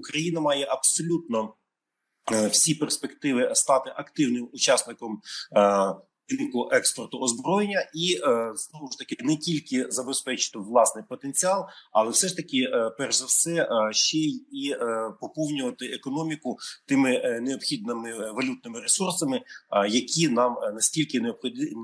Україна має абсолютно е, всі перспективи стати активним учасником е, ринку експорту озброєння і е, знову ж таки не тільки забезпечити власний потенціал, але все ж таки, е, перш за все, е, ще й і поповнювати економіку тими необхідними валютними ресурсами, які нам настільки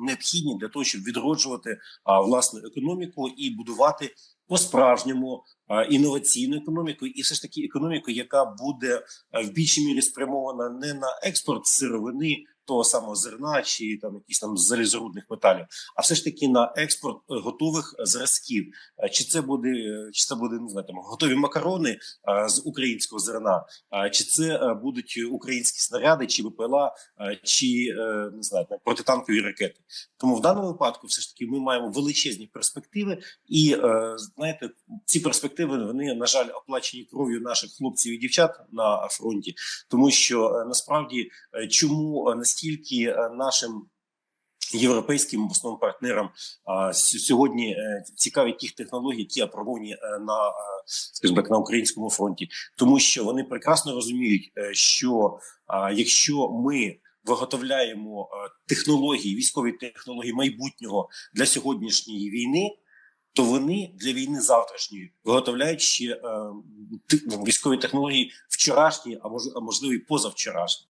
необхідні для того, щоб відроджувати власну економіку і будувати по-справжньому інноваційну економіку, і все ж таки економіку, яка буде в більшій мірі спрямована не на експорт сировини. Того самого зерна чи там якісь там залізорудних металів, а все ж таки на експорт е, готових зразків. Е, Чи це буде е, чи це буде не знаю, там готові макарони з українського зерна, е, чи це будуть українські снаряди, чи ВПЛА, е, чи не знаю там, протитанкові ракети. Тому в даному випадку, все ж таки, ми маємо величезні перспективи, і знаєте, ці перспективи вони на жаль оплачені кров'ю наших хлопців і дівчат на фронті, тому що насправді чому е, настільки е, нашим. Європейським в основному партнерам а, сьогодні е, цікаві ті технології, які апробовані е, на скажімо так на українському фронті, тому що вони прекрасно розуміють, що а, якщо ми виготовляємо технології, військові технології майбутнього для сьогоднішньої війни, то вони для війни завтрашньої виготовляють ще е, військові технології вчорашні, а можливо і позавчорашні.